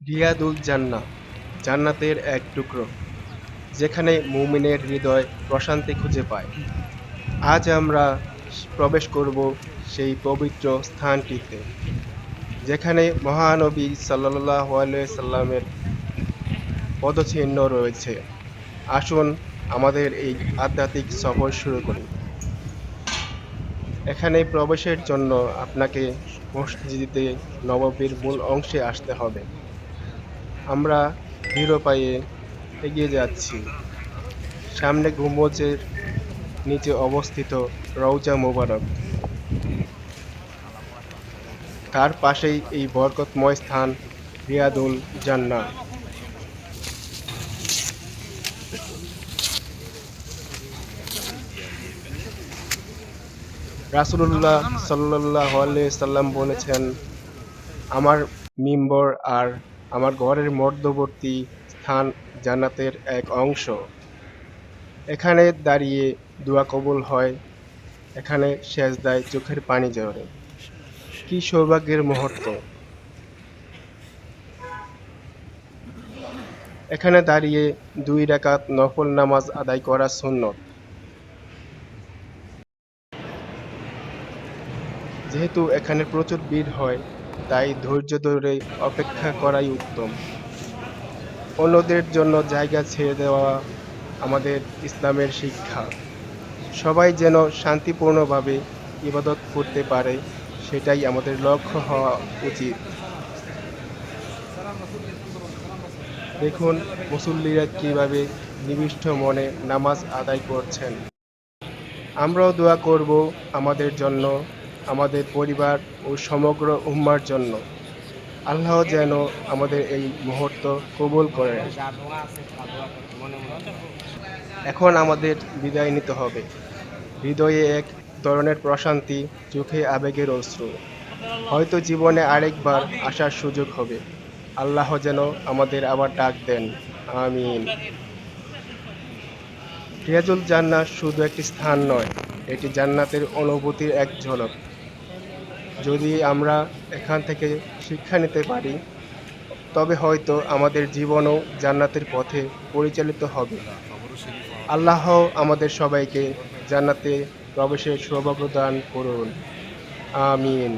রিয়াদুল জান্নাহ, জান্নাতের এক টুকরো, যেখানে মুমিনের হৃদয় প্রশান্তি খুঁজে পায়। আজ আমরা প্রবেশ করব সেই পবিত্র স্থানটিতে, যেখানে মহানবী সাল্লাহ সাল্লামের পদচিহ্ন রয়েছে। আসুন আমাদের এই আধ্যাত্মিক সফর শুরু করি। এখানে প্রবেশের জন্য আপনাকে মসজিদে নববীর মূল অংশে আসতে হবে। আমরা ধীর পায়ে এগিয়ে যাচ্ছি। সামনে গুম্বজের নিচে অবস্থিত রৌজা মোবারক। তার পাশেই এই বরকতময় স্থান রিয়াদুল জান্নাহ। রাসূলুল্লাহ আলাইহি সাল্লাম বলেছেন, আমার মিম্বর আর আমার ঘরের মধ্যবর্তী স্থান জান্নাতের এক অংশ। এখানে দাঁড়িয়ে দোয়া কবুল হয়, এখানে সেজদায় চোখের পানি ঝরে। কি সৌভাগ্যের মুহূর্ত। এখানে দাঁড়িয়ে দুই রাকাত নফল নামাজ আদায় করা সুন্নত। যেহেতু এখানে প্রচুর ভিড় হয় তাই ধৈর্য ধরে অপেক্ষা করাই উত্তম। অন্যদের জন্য জায়গা ছেড়ে দেওয়া আমাদের ইসলামের শিক্ষা। সবাই যেন শান্তিপূর্ণভাবে ইবাদত করতে পারে, সেটাই আমাদের লক্ষ্য হওয়া উচিত। দেখুন মুসল্লিরা কীভাবে নিবিষ্ট মনে নামাজ আদায় করছেন। আমরাও দোয়া করব আমাদের জন্য। আমাদের পরিবার ও সমগ্র উম্মার জন্য। আল্লাহ যেন আমাদের এই মুহূর্ত কবুল করেন এখন আমাদের বিদায় নিতে হবে। হৃদয়ে এক ধরনের প্রশান্তি, চোখে আবেগের অশ্রু। হয়তো জীবনে আরেকবার আসার সুযোগ হবে। আল্লাহ যেন আমাদের আবার ডাক দেন। আমিন। রিয়াজুল জান্নাত শুধু একটি স্থান নয়, এটি জান্নাতের অনুভূতির এক ঝলক। যদি আমরা এখান থেকে শিক্ষা নিতে পারি, তবে হয়তো আমাদের জীবনও জান্নাতের পথে পরিচালিত হবে। আল্লাহ আমাদের সবাইকে জান্নাতে প্রবেশের সৌভাগ্য দান করুন। আমিন।